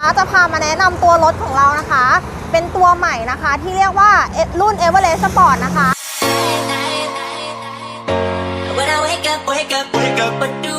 จะพามาแนะนำตัวรถของเรานะคะ เป็นตัวใหม่นะคะที่เรียกว่ารุ่น e v e r e s t Sport นะคะ When I wake up, wake up, wake up, what do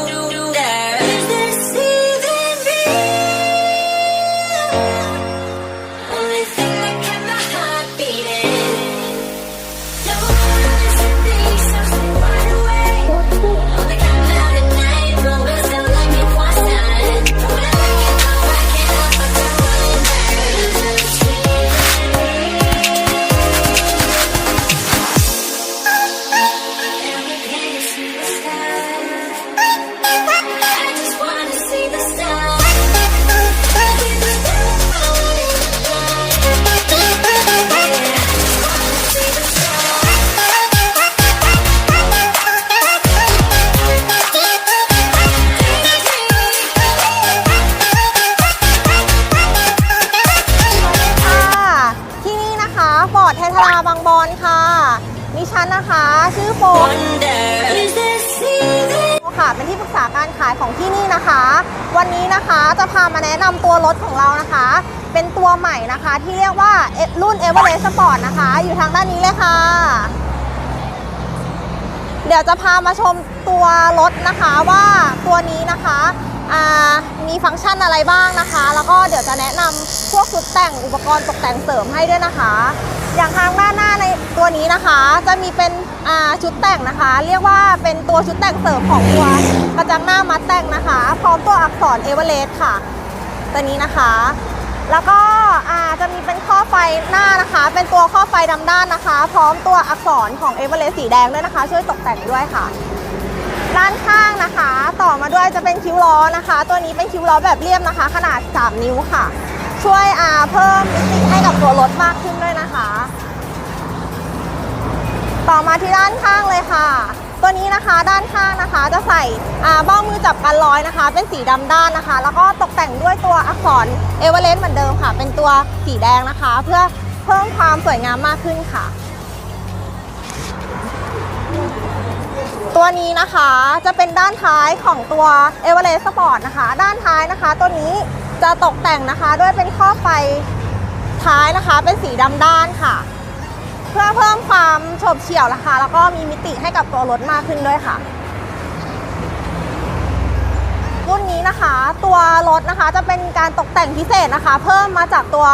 การขายของที่นี่นะคะ วันนี้นะคะจะพามาแนะนำตัวรถของเรานะคะ เป็นตัวใหม่นะคะที่เรียกว่ารุ่น e v e r e s t Sport นะคะ อยู่ทางด้านนี้เลยค่ะ เดี๋ยวจะพามาชมตัวรถนะคะว่าตัวนี้นะคะมีฟังก์ชันอะไรบ้างนะคะ แล้วก็เดี๋ยวจะแนะนำพวกชุดแต่งอุปกรณ์ตกแต่งเสริมให้ด้วยนะคะ อย่างทางด้านหน้าใน ตัวนี้นะคะจะมีเป็นชุดแต่งนะคะ เรียกว่าเป็นตัวชุดแต่งเสริมของตัวกระจังหน้ามัดแต่งนะคะ พร้อมตัวอักษรเอเวอเรสต์ค่ะ ตัวนี้นะคะ แล้วก็จะมีเป็นข้อไฟหน้านะคะ เป็นตัวข้อไฟดำด้านนะคะ พร้อมตัวอักษรของเอเวอเรสต์สีแดงด้วยนะคะ ช่วยตกแต่งด้วยค่ะด้านข้างนะคะ ต่อมาด้วยจะเป็นคิ้วล้อนะคะ ตัวนี้เป็นคิ้วล้อแบบเรียบนะคะ ขนาด 3 นิ้วค่ะ ช่วยเพิ่มมิติให้กับตัวรถมากขึ้นด้วยนะคะ ต่อมาที่ด้านข้างเลยค่ะ ตัวนี้นะคะด้านข้างนะคะจะใส่อ่าเบ้ามือจับกันร้อยนะคะ เป็นสีดำด้านนะคะ แล้วก็ตกแต่งด้วยตัวอักษรเอเวอเรสต์เหมือนเดิมค่ะ เป็นตัวสีแดงนะคะ เพื่อเพิ่มความสวยงามมากขึ้นค่ะ ตัวนี้นะคะจะเป็นด้านท้ายของตัว e v e r e s t Sport นะคะ ด้านท้ายนะคะ ตัวนี้จะตกแต่งนะคะด้วยเป็นข้อไฟท้ายนะคะ เป็นสีดำด้านค่ะ เพื่อเพิ่มความโฉบเฉี่ยวนะคะแล้วก็มีมิติให้กับตัวรถมากขึ้นด้วยค่ะ รุ่นนี้นะคะตัวรถนะคะจะเป็นการตกแต่งพิเศษนะคะ เพิ่มมาจากตัว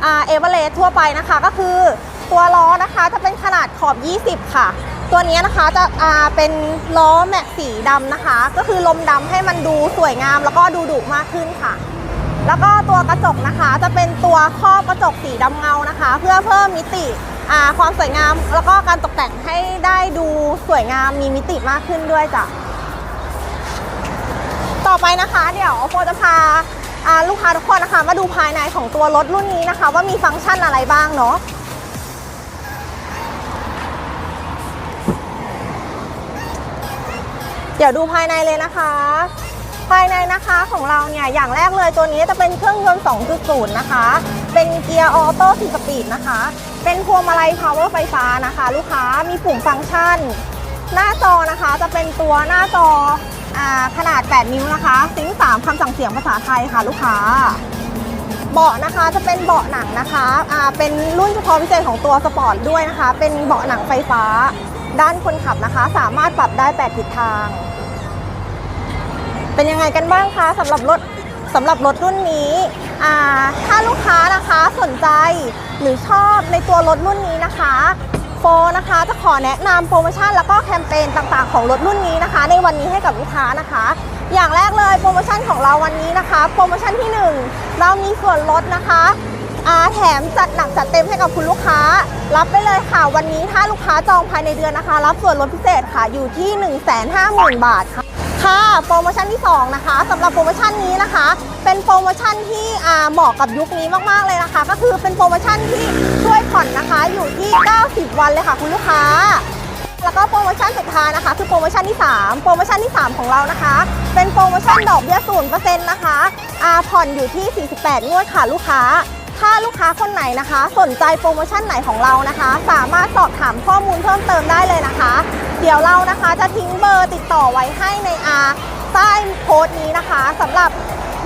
เอเวอเรสทั่วไปนะคะ ก็คือตัวล้อนะคะจะเป็นขนาดขอบ 20 ค่ะ ตัวนี้นะคะจะเป็นล้อแม็กสีดำนะคะ ก็คือลมดำให้มันดูสวยงามแล้วก็ดูดุมากขึ้นค่ะแล้วก็ตัวกระจกนะคะจะเป็นตัวครอบกระจกสีดำเงานะคะ เพื่อเพิ่มมิติ ความสวยงามแล้วก็การตกแต่งให้ได้ดูสวยงามมีมิติมากขึ้นด้วยจ้ะต่อไปนะคะเดี๋ยวโฟจะพาลูกค้าทุกคนนะคะมาดูภายในของตัวรถรุ่นนี้นะคะ ว่ามีฟังก์ชันอะไรบ้างเนาะเดี๋ยวดูภายในเลยนะคะ ภายในนะคะของเราเนี่ยอย่างแรกเลยตัวนี้จะเป็นเครื่องยนต์ 2.0 นะคะ เป็นเกียร์ออโต้4สปีดนะคะ เป็นพวงมาลัยพาวเวอร์ไฟฟ้านะคะ ลูกค้ามีปุ่มฟังก์ชัน หน้าจอนะคะจะเป็นตัวหน้าจออขนาด 8 นิ้วนะคะซิงค์3คำสั่งเสียงภาษาไทยค่ะลูกค้า เบาะนะคะจะเป็นเบาะหนังนะคะอ่าเป็นรุ่นเฉพาะพิเศษของตัวสปอร์ตด้วยนะคะ เป็นเบาะหนังไฟฟ้า ด้านคนขับนะคะ สามารถปรับได้ 8 ทิศทาง เป็นยังไงกันบ้างคะสำหรับรถสำหรับรถรุ่นนี้ถ้าลูกค้านะคะสนใจหรือชอบในตัวรถรุ่นนี้นะคะโฟนะคะจะขอแนะนำโปรโมชั่นแล้วก็แคมเปญต่างๆของรถรุ่นนี้นะคะ ในวันนี้ให้กับลูกค้านะคะ อย่างแรกเลยโปรโมชั่นของเราวันนี้นะคะ โปรโมชั่นที่ 1 เรามีส่วนลดนะคะ แถมจัดหนักจัดเต็มให้กับคุณลูกค้า รับไปเลยค่ะ วันนี้ถ้าลูกค้าจองภายในเดือนนะคะ รับส่วนลดพิเศษค่ะอยู่ที่ 150,000 บาทค่ะค่ะโปรโมชั่นที่ 2 นะคะสำหรับโปรโมชั่นนี้นะคะ เป็นโปรโมชั่นที่เหมาะกับยุคนี้มากๆเลยนะคะ ก็คือเป็นโปรโมชั่นที่ช่วยผ่อนนะคะอยู่ที่ 90 วันเลยค่ะ คุณลูกค้า แล้วก็โปรโมชั่นสุดท้ายนะคะ คือโปรโมชั่นที่ 3 โปรโมชั่นที่ 3 ของเรานะคะ เป็นโปรโมชั่นดอกเบี้ย0%นย์เปอร์เซ็นต์นะคะผ่อนอยู่ที่ 48 งวดค่ะลูกค้า ถ้าลูกค้าคนไหนนะคะ สนใจโปรโมชั่นไหนของเรานะคะ สามารถสอบถามข้อมูลเพิ่มเติมได้เลยนะคะ เดี๋ยวเรานะคะจะทิ้งเบอร์ติดต่อไว้ให้ในอาใต้โพสต์นี้นะคะสำหรับ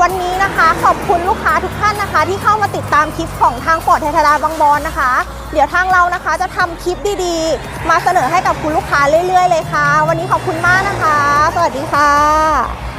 วันนี้นะคะขอบคุณลูกค้าทุกท่านนะคะ ที่เข้ามาติดตามคลิปของทางฟอดไทธาราบางบอนนะคะ เดี๋ยวทางเรานะคะจะทำคลิปดีๆ มาเสนอให้กับคุณลูกค้าเรื่อยๆ เลยค่ะ วันนี้ขอบคุณมากนะคะ สวัสดีค่ะ